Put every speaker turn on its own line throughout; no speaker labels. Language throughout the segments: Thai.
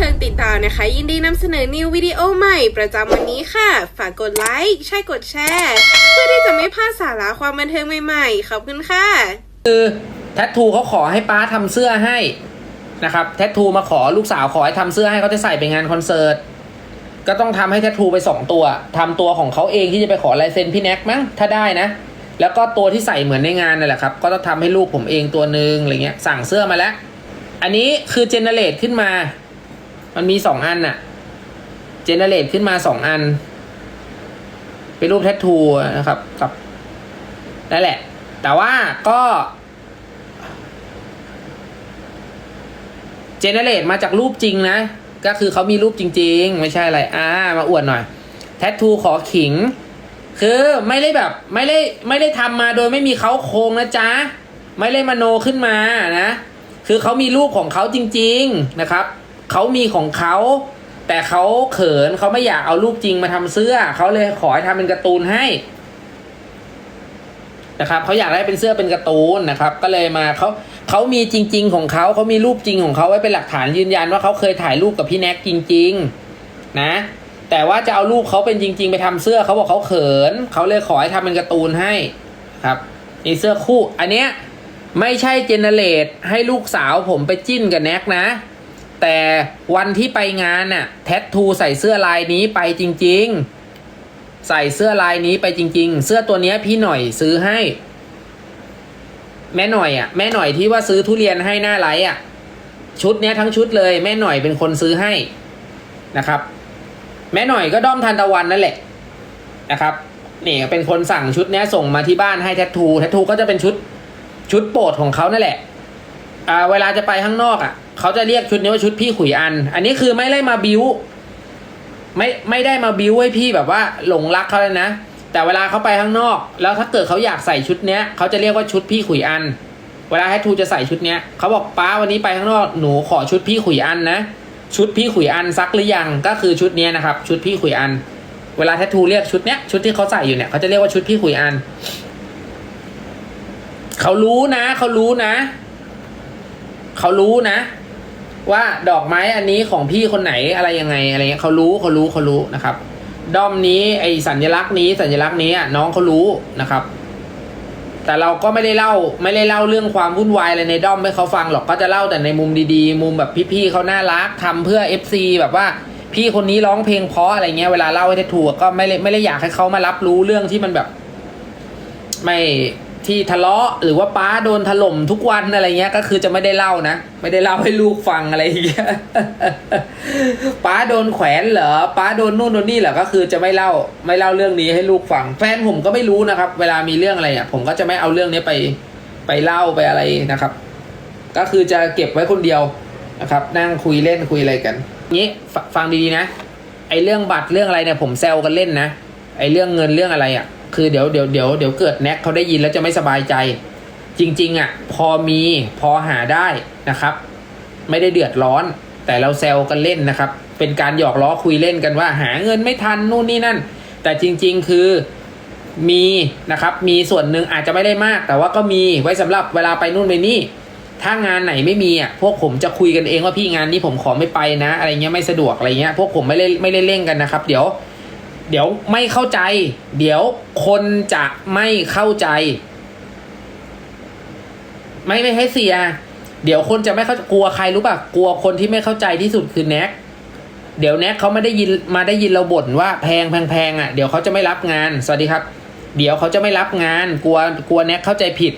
เทิงติดตามนะคะ ยินดีนำเสนอนิววิดีโอใหม่ประจำวันนี้ค่ะ ฝากกดไลค์ใช่กดแชร์ เพื่อที่จะไม่พลาดสาระความบันเทิงใหม่ๆ ขอบคุณค่ะ
คือแทททูเขาขอให้ป้าทำเสื้อให้นะครับแทททูมาขอลูกสาวขอให้ทำเสื้อให้เขาจะใส่ไปงานคอนเสิร์ตก็ต้องทำให้แทททูไปสองตัวทำตัวของเขาเองที่จะไปขอลายเซ็นพี่แน็กมั้งถ้าได้นะ แล้วก็ตัวที่ใส่เหมือนในงานนั่นแหละครับ ก็ต้องทำให้ลูกผมเองตัวหนึ่งอะไรเงี้ยสั่งเสื้อมาแล้ว อันนี้คือเจเนเรตขึ้นมา มันมีสองอันน่ะเจเนเรตขึ้นมาสองอัน เป็นรูปแทททูนะครับกับนั่นแหละ แต่ว่าก็เจเนเรตมาจากรูปจริงนะ ก็คือเขามีรูปจริง ๆ ไม่ใช่อะไรอ่ามาอวดหน่อยแทททูขอขิง คือไม่ได้แบบไม่ได้ไม่ได้ทำมาโดยไม่มีเขาโครงนะจ๊ะ ไม่ได้มโนขึ้นมานะ คือเขามีรูปของเขาจริง ๆนะครับ เขามีของเขาแต่เขาเขินเขาไม่อยากเอารูปจริงมาทำเสื้อเขาเลยขอให้ทำเป็นการ์ตูนให้นะครับเขาอยากได้เป็นเสื้อเป็นการ์ตูนนะครับ ก็เลยมาเขาเขามีจริง ๆ ของเขาเขามีรูปจริงของเขาไว้เป็นหลักฐานยืนยันว่าเขาเคยถ่ายรูปกับพี่แน็กจริง ๆ นะ แต่ว่าจะเอารูปเขาเป็นจริง ๆ ไปทำเสื้อเขาบอกเขาเขินเขาเลยขอให้ทำเป็นการ์ตูนให้ครับนี่เสื้อคู่ อันเนี้ยไม่ใช่เจเนเรตให้ลูกสาวผมไปจิ้นกับแน็กนะ แต่วันที่ไปงานน่ะแทททูใส่เสื้อลายนี้ไปจริง ๆ ใส่เสื้อลายนี้ไปจริง ๆ เสื้อตัวเนี้ยพี่หน่อยซื้อให้ แม่หน่อยอะ แม่หน่อยที่ว่าซื้อทุเรียนให้หน้าไลฟ์อะ ชุดเนี้ยทั้งชุดเลย แม่หน่อยเป็นคนซื้อให้นะครับ แม่หน่อยก็ด้อมทันตะวันนั่นแหละนะครับนี่เป็นคนสั่งชุดเนี้ยส่งมาที่บ้านให้แทททูแทททูก็จะเป็นชุดชุดโปรดของเขานั่นแหละอ่าเวลาจะไปข้างนอกอะ เขาจะเรียกชุดนี้ว่าชุดพี่ขุยอัน อันนี้คือไม่ได้มาบิวไม่ไม่ได้มาบิวให้พี่แบบว่าหลงรักเขาเลยนะ แต่เวลาเขาไปข้างนอก แล้วถ้าเกิดเขาอยากใส่ชุดเนี้ยเขาจะเรียกว่าชุดพี่ขุยอัน เวลาให้ทูจะใส่ชุดเนี้ยเขาบอกป้าวันนี้ไปข้างนอกหนูขอชุดพี่ขุยอันนะชุดพี่ขุยอันซักหรือยังก็คือชุดเนี้ยนะครับ ชุดพี่ขุยอัน เวลาแททูเรียกชุดเนี้ยชุดที่เขาใส่อยู่เนี่ยเขาจะเรียกว่าชุดพี่ขุยอันเขารู้นะเขารู้นะเขารู้นะ ว่าดอกไม้อันนี้ของพี่คนไหนอะไรยังไงอะไรเงี้ยเขารู้เขารู้เขารู้นะครับ ด้อมนี้ไอสัญลักษณ์นี้สัญลักษณ์นี้น้องเขารู้นะครับ แต่เราก็ไม่ได้เล่าไม่ได้เล่าเรื่องความวุ่นวายอะไรในด้อมให้เขาฟังหรอกก็จะเล่าแต่ในมุมดีๆ มุมแบบพี่ๆเขาน่ารักทำเพื่อ FC แบบว่าพี่คนนี้ร้องเพลงเพราะอะไรเงี้ยเวลาเล่าให้ถูกก็ไม่ได้ไม่ได้อยากให้เขามารับรู้เรื่องที่มันแบบ ไม่ ที่ทะเลาะหรือว่าป้าโดนถล่มทุกวันอะไรเงี้ย ก็คือจะไม่ได้เล่านะ ไม่ได้เล่าให้ลูกฟังอะไรเงี้ยป้าโดนแขวนเหรอป้าโดนนู่นโดนนี่เหรอก็คือจะไม่เล่าไม่เล่าเรื่องนี้ให้ลูกฟัง แฟนผมก็ไม่รู้นะครับ เวลามีเรื่องอะไรอะผมก็จะไม่เอาเรื่องนี้ไปไปเล่าไปอะไรนะครับ ก็คือจะเก็บไว้คนเดียวนะครับ นั่งคุยเล่นคุยอะไรกันงี้ฟังดีๆนะไอเรื่องบัตรเรื่องอะไรเนี่ยผมแซวกันเล่นนะไอเรื่องเงินเรื่องอะไรอะ คือเดี๋ยวเดี๋ยวเดี๋ยวเดี๋ยวเกิดแน็กเขาได้ยินแล้วจะไม่สบายใจ จริง ๆอะพอมีพอหาได้นะครับ ไม่ได้เดือดร้อน แต่เราแซวกันเล่นนะครับ เป็นการหยอกล้อคุยเล่นกันว่า หาเงินไม่ทันนู่นนี่นั่น แต่จริง ๆ คือมีนะครับ มีส่วนหนึ่งอาจจะไม่ได้มาก แต่ว่าก็มีไว้สำหรับเวลาไปนู่นไปนี่ ถ้างานไหนไม่มีอะพวกผมจะคุยกันเองว่าพี่งานนี้ผมขอไม่ไปนะ อะไรเงี้ยไม่สะดวกอะไรเงี้ยพวกผมไม่เล่นไม่ได้เล่นกันนะครับ เดี๋ยว เดี๋ยวไม่เข้าใจ เดี๋ยวคนจะไม่เข้าใจ ไม่ไม่ให้เสีย เดี๋ยวคนจะไม่เข้ากลัวใครรู้ป่ะกลัวคนที่ไม่เข้าใจที่สุดคือแน็กเดี๋ยวแน็กเขาไม่ได้ยินมาได้ยินเราบ่นว่าแพงแพงแพงอะเดี๋ยวเขาจะไม่รับงานสวัสดีครับ เดี๋ยวเขาจะไม่รับงาน กลัวกลัวแน็กเข้าใจผิด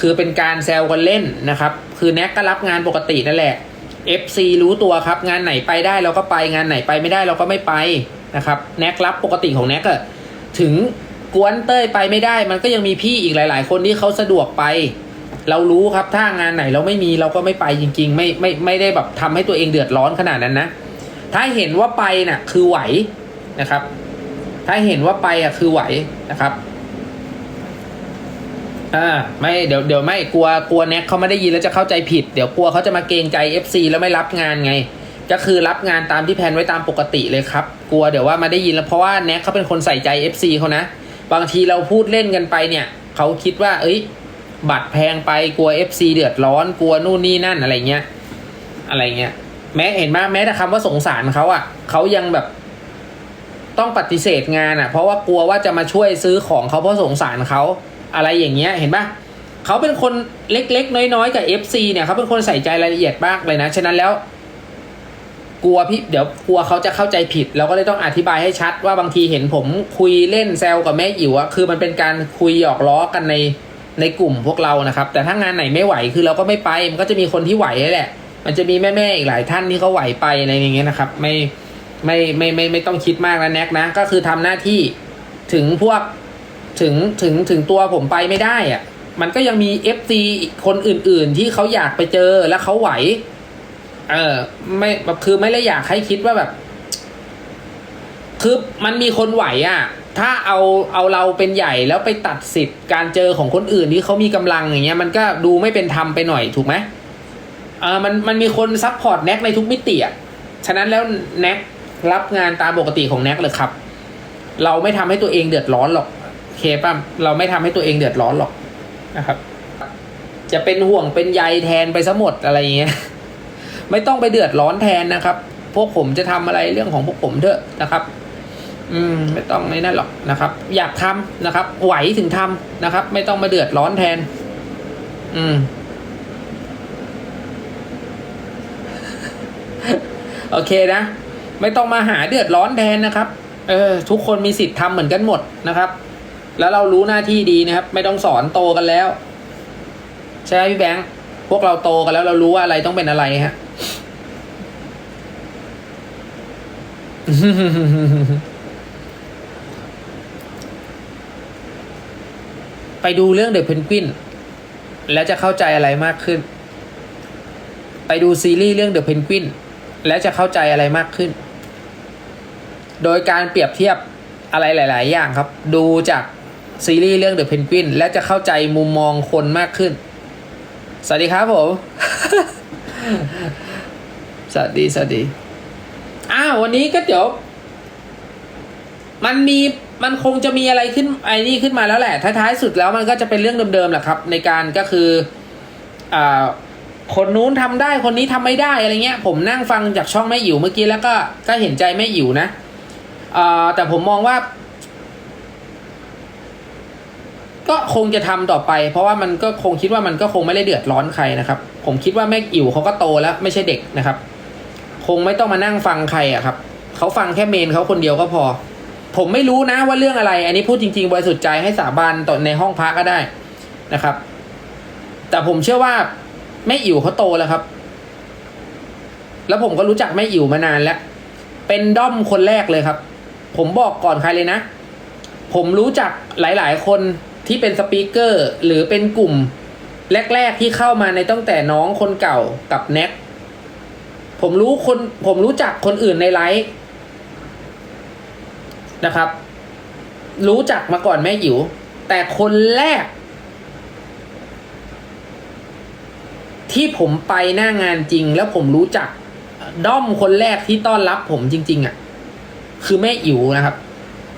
คือเป็นการแซวกันเล่นนะครับ คือแน็กก็รับงานปกตินั่นแหละ FC รู้ตัวครับ งานไหนไปได้เราก็ไปงานไหนไปไม่ได้เราก็ไม่ไป นะครับแน็กรับปกติของแน็กอะถึงกวนเต้ยไปไม่ได้ มันก็ยังมีพี่อีกหลาย ๆ คนที่เขาสะดวกไป เรารู้ครับถ้างานไหนเราไม่มีเราก็ไม่ไปจริง ๆ ไม่ไม่ไม่ได้แบบทำให้ตัวเองเดือดร้อนขนาดนั้นนะ ถ้าเห็นว่าไปน่ะคือไหวนะครับ ถ้าเห็นว่าไปอะคือไหวนะครับอ่าไม่เดี๋ยวเดี๋ยวไม่กลัวกลัวแน็กเขาไม่ได้ยินแล้วจะเข้าใจผิด เดี๋ยวกลัวเขาจะมาเกรงใจ FC แล้วไม่รับงานไง ก็คือรับงานตามที่แพนไว้ตามปกติเลยครับ กลัวเดี๋ยวว่ามาได้ยินแล้วเพราะว่าแน็กเขาเป็นคนใส่ใจ FC เขานะ บางทีเราพูดเล่นกันไปเนี่ยเขาคิดว่า เอ้ย บัตรแพงไปกลัว FC เดือดร้อนกลัวนู่นนี่นั่นอะไรเงี้ยอะไรเงี้ยแม้เห็นไหมแม้แต่คำว่าสงสารเขาอะ่ะเขายังแบบต้องปฏิเสธงานอะ่ะ เพราะว่ากลัวว่าจะมาช่วยซื้อของเขาเพราะสงสารเขาอะไรอย่างเงี้ยเห็นปะเขาเป็นคนเล็กๆ น้อยๆ กับ FC เนี่ยเขาเป็นคนใส่ใจรายละเอียดมากเลยนะ ฉะนั้นแล้ว กลัวพี่เดี๋ยวกลัวเขาจะเข้าใจผิด เราก็เลยต้องอธิบายให้ชัดว่าบางทีเห็นผมคุยเล่นแซวกับแม่อิ๋วอะคือมันเป็นการคุยหยอกล้อกันในในกลุ่มพวกเรานะครับ แต่ถ้างานไหนไม่ไหวคือเราก็ไม่ไป มันก็จะมีคนที่ไหวแหละ มันจะมีแม่ๆอีกหลายท่านที่เขาไหวไปอะไรอย่างเงี้ยนะครับ ไม่ไม่ไม่ไม่ไม่ต้องคิดมากนะแน็กนะ ก็คือทำหน้าที่ถึงพวกถึงถึงถึงตัวผมไปไม่ได้อะมันก็ยังมี FC คนอื่นๆ ที่เขาอยากไปเจอแล้วเขาไหว เออ ไม่แบบคือไม่ได้อยากให้คิดว่าแบบ คือมันมีคนไหวอะ่ะ ถ้าเอาเอาเราเป็นใหญ่แล้วไปตัดสิทธิ์การเจอของคนอื่นที่เขามีกำลังอย่างเงี้ย มันก็ดูไม่เป็นธรรมไปหน่อยถูกไหมเออมันมันมีคนซัพพอร์ตแน็กในทุกมิติอะฉะนั้นแล้วแน็กรับงานตามปกติของแน็กเลยครับ เราไม่ทำให้ตัวเองเดือดร้อนหรอกเคป่ะเราไม่ทำให้ตัวเองเดือดร้อนหรอกนะครับ จะเป็นห่วงเป็นใยแทนไปซะหมดอะไรอย่างเงี้ย ไม่ต้องไปเดือดร้อนแทนนะครับ พวกผมจะทำอะไรเรื่องของพวกผมเถอะนะครับ อืมไม่ต้องไม่นั่นหรอกนะครับ อยากทำนะครับ ไหวถึงทำนะครับ ไม่ต้องมาเดือดร้อนแทน อืมโอเคนะ ไม่ต้องมาหาเดือดร้อนแทนนะครับ เออ ทุกคนมีสิทธิ์ทำเหมือนกันหมดนะครับ แล้วเรารู้หน้าที่ดีนะครับ ไม่ต้องสอนโตกันแล้ว ใช่ไหมพี่แบงค์ วกเราโตกันแล้วเรารู้ว่าอะไรต้องเป็นอะไรฮะ ไปดูเรื่องเดอะเพนกวินแล้วจะเข้าใจอะไรมากขึ้น ไปดูซีรีส์เรื่องเดอะเพนกวินแล้วจะเข้าใจอะไรมากขึ้น โดยการเปรียบเทียบอะไรหลาย ๆ อย่างครับ ดูจากซีรีส์เรื่องเดอะเพนกวินแล้วจะเข้าใจมุมมองคนมากขึ้น สวัสดีครับผม สวัสดีสวัสดีอ้าววันนี้ก็เดี๋ยว มันมีมันคงจะมีอะไรขึ้นไอ้นี่ขึ้นมาแล้วแหละ ท้ายๆสุดแล้วมันก็จะเป็นเรื่องเดิมๆแหละครับ ในการก็คืออ่าคนนู้นทำได้คนนี้ทำไม่ได้อะไรเงี้ย ผมนั่งฟังจากช่องแม่อิ๋วเมื่อกี้แล้วก็ก็เห็นใจแม่อิ๋วนะอ่าแต่ผมมองว่า ก็คงจะทำต่อไป เพราะว่ามันก็คงคิดว่ามันก็คงไม่ได้เดือดร้อนใครนะครับ ผมคิดว่าแม่อิ๋วเขาก็โตแล้วไม่ใช่เด็กนะครับ คงไม่ต้องมานั่งฟังใครอะครับเขาฟังแค่เมนเขาคนเดียวก็พอ ผมไม่รู้นะว่าเรื่องอะไร อันนี้พูดจริงๆบริสุทธิ์ใจให้สาบานต่อในห้องพักก็ได้นะครับ แต่ผมเชื่อว่าแม่อิ๋วเขาโตแล้วครับ แล้วผมก็รู้จักแม่อิ๋วมานานแล้ว เป็นด้อมคนแรกเลยครับ ผมบอกก่อนใครเลยนะ ผมรู้จักหลาย ๆ คน ที่เป็นสปีกเกอร์หรือเป็นกลุ่มแรก ๆ ที่เข้ามาในตั้งแต่น้องคนเก่ากับแน็กผมรู้คนผมรู้จักคนอื่นในไลฟ์นะครับ รู้จักมาก่อนแม่หิว แต่คนแรก ที่ผมไปหน้างานจริง แล้วผมรู้จัก ด้อมคนแรกที่ต้อนรับผมจริง ๆอะ คือแม่อิ๋วนะครับ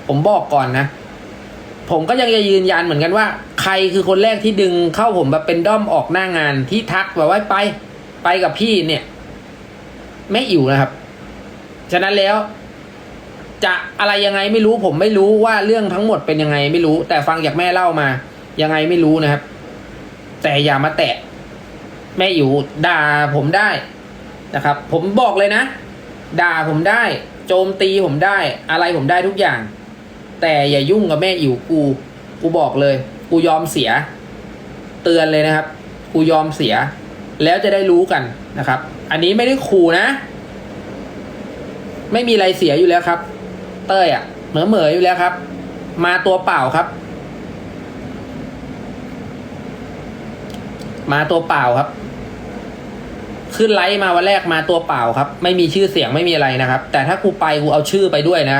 ผมบอกก่อนนะ ผมก็ยังจะยืนยันเหมือนกันว่า ใครคือคนแรกที่ดึงเข้าผมแบบเป็นด้อมออกหน้างานที่ทักแบบว่าไปไปกับพี่เนี่ยแม่อิ๋วนะครับ ฉะนั้นแล้ว จะอะไรยังไงไม่รู้ ผมไม่รู้ว่าเรื่องทั้งหมดเป็นยังไงไม่รู้ แต่ฟังจากแม่เล่ามา ยังไงไม่รู้นะครับ แต่อย่ามาแตะ แม่อิ๋วด่าผมได้นะครับ ผมบอกเลยนะ ด่าผมได้ โจมตีผมได้ อะไรผมได้ทุกอย่าง แต่อย่ายุ่งกับแม่อิ๋วกู กูบอกเลย กูยอมเสีย เตือนเลยนะครับ กูยอมเสีย แล้วจะได้รู้กันนะครับ อันนี้ไม่ได้ขู่นะ ไม่มีอะไรเสียอยู่แล้วครับ เต้ยอะเหมือเหมออยู่แล้วครับ มาตัวเปล่าครับ มาตัวเปล่าครับขึ้นไลฟ์มาวันแรกมาตัวเปล่าครับ ไม่มีชื่อเสียงไม่มีอะไรนะครับ แต่ถ้ากูไปกูเอาชื่อไปด้วยนะ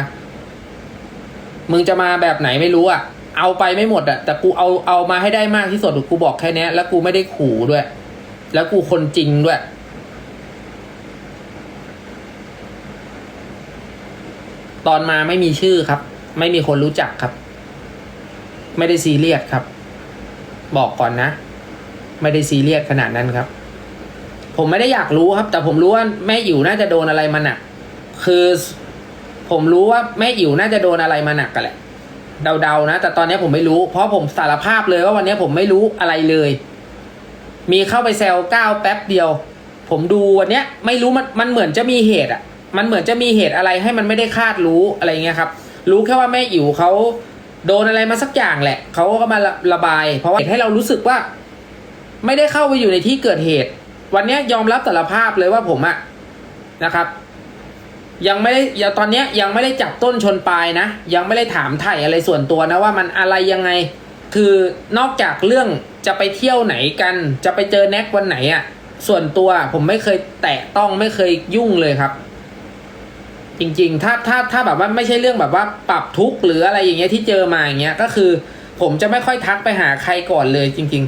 มึงจะมาแบบไหนไม่รู้อะเอาไปไม่หมดอะแต่กูเอาเอามาให้ได้มากที่สุดกูบอกแค่นี้แล้วกูไม่ได้ขู่ด้วย แล้วกูคนจริงด้วยตอนมาไม่มีชื่อครับ ไม่มีคนรู้จักครับ ไม่ได้ซีเรียสครับ บอกก่อนนะ ไม่ได้ซีเรียสขนาดนั้นครับ ผมไม่ได้อยากรู้ครับ แต่ผมรู้ว่าแม่อิ๋วน่าจะโดนอะไรมาหนักคือ ผมรู้ว่าแม่อิ๋วน่าจะโดนอะไรมาหนักกันแหละ เดาๆนะ แต่ตอนนี้ผมไม่รู้ เพราะผมสารภาพเลยว่าวันนี้ผมไม่รู้อะไรเลย มีเข้าไปแซวก้าวแป๊บเดียว ผมดูวันนี้ไม่รู้มันมันเหมือนจะมีเหตุอะมันเหมือนจะมีเหตุอะไรให้มันไม่ได้คาดรู้อะไรเงี้ยครับ รู้แค่ว่าแม่อิ๋วเขาโดนอะไรมาสักอย่างแหละ เขาก็มาระระบาย เพราะว่าให้เรารู้สึกว่า ไม่ได้เข้าไปอยู่ในที่เกิดเหตุ วันนี้ยอมรับสารภาพเลยว่าผมอะนะครับ ยังไม่ได้ยังตอนเนี้ยยังไม่ได้จับต้นชนปลายนะ ยังไม่ได้ถามไถ่อะไรส่วนตัวนะว่ามันอะไรยังไง คือนอกจากเรื่องจะไปเที่ยวไหนกัน จะไปเจอแน็กวันไหนอะส่วนตัวผมไม่เคยแตะต้องไม่เคยยุ่งเลยครับ จริงๆ ถ้าถ้าถ้าแบบว่าไม่ใช่เรื่องแบบว่าปรับทุกข์หรืออะไรอย่างเงี้ยที่เจอมาอย่างเงี้ยก็คือ ผมจะไม่ค่อยทักไปหาใครก่อนเลยจริง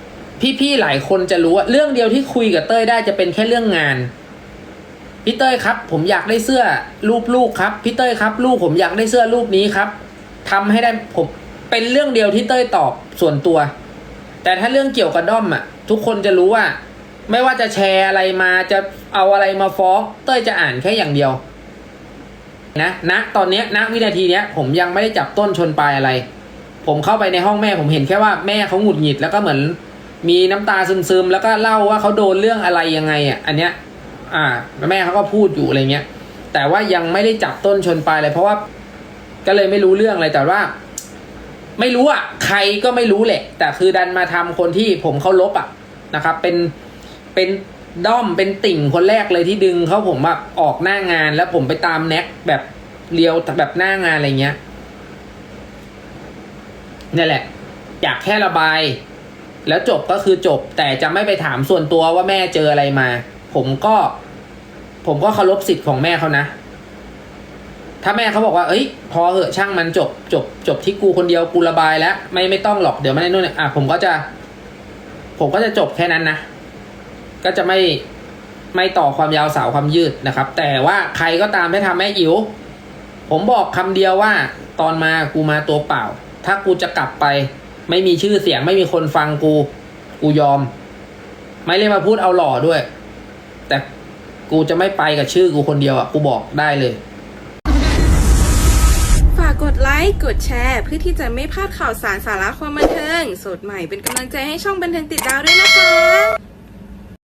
ๆ พี่ๆหลายคนจะรู้ว่าเรื่องเดียวที่คุยกับเต้ยได้จะเป็นแค่เรื่องงาน พี่เต้ยครับ ผมอยากได้เสื้อรูปลูกครับพี่เต้ยครับ ลูกผมอยากได้เสื้อรูปนี้ครับทำให้ได้ผมเป็นเรื่องเดียวที่เต้ยตอบส่วนตัว แต่ถ้าเรื่องเกี่ยวกับด้อมอะ ทุกคนจะรู้ว่า ไม่ว่าจะแชร์อะไรมาจะเอาอะไรมาฟ้องเต้ยจะอ่านแค่อย่างเดียว นะณตอนนี้ยณวินาทีเนี้ย ผมยังไม่ได้จับต้นชนปลายอะไร ผมเข้าไปในห้องแม่ผมเห็นแค่ว่าแม่เขาหงุดหงิดแล้วก็เหมือน มีน้ำตาซึมๆแล้วก็เล่าว่าเขาโดนเรื่องอะไรยังไงอะ อันเนี้ย อ่าแม่เขาก็พูดอยู่อะไรเงี้ย แต่ว่ายังไม่ได้จับต้นชนปลายเลยเพราะว่า ก็เลยไม่รู้เรื่องอะไรแต่ว่า ไม่รู้อะ ใครก็ไม่รู้แหละ แต่คือดันมาทำคนที่ผมเคารพอะนะครับ เป็นเป็นด้อมเป็นติ่งคนแรกเลยที่ดึงเขาผมแบบออกหน้างานแล้วผมไปตามแน็กแบบเรียวแบบหน้างานอะไรเงี้ยนี่แหละ อยากแค่ระบาย แล้วจบก็คือจบ แต่จะไม่ไปถามส่วนตัวว่าแม่เจออะไรมา ผมก็ ผมก็เคารพสิทธิ์ของแม่เขานะ ถ้าแม่เขาบอกว่า เอ้ย พอเหอะช่างมันจบจบ จบที่กูคนเดียวกูระบายแล้ว ไม่ไม่ต้องหรอกเดี๋ยวไม่ได้นู่นเนี่ยอะผมก็จะ ผมก็จะจบแค่นั้นนะ ก็จะไม่ไม่ต่อความยาวสาวความยืดนะครับ แต่ว่าใครก็ตามที่ทำแม่อิ๋วผมบอกคำเดียวว่าตอนมากูมาตัวเปล่า ถ้ากูจะกลับไป ไม่มีชื่อเสียงไม่มีคนฟังกู กูยอม ไม่เลยมาพูดเอาหล่อด้วย แต่กูจะไม่ไปกับชื่อกูคนเดียวอะ กูบอกได้เลย
ฝากกดไลค์ กดแชร์ เพื่อที่จะไม่พลาดข่าวสารสาระความบันเทิง สดใหม่เป็นกำลังใจให้ช่องบันเทิงติดดาวด้วยนะคะ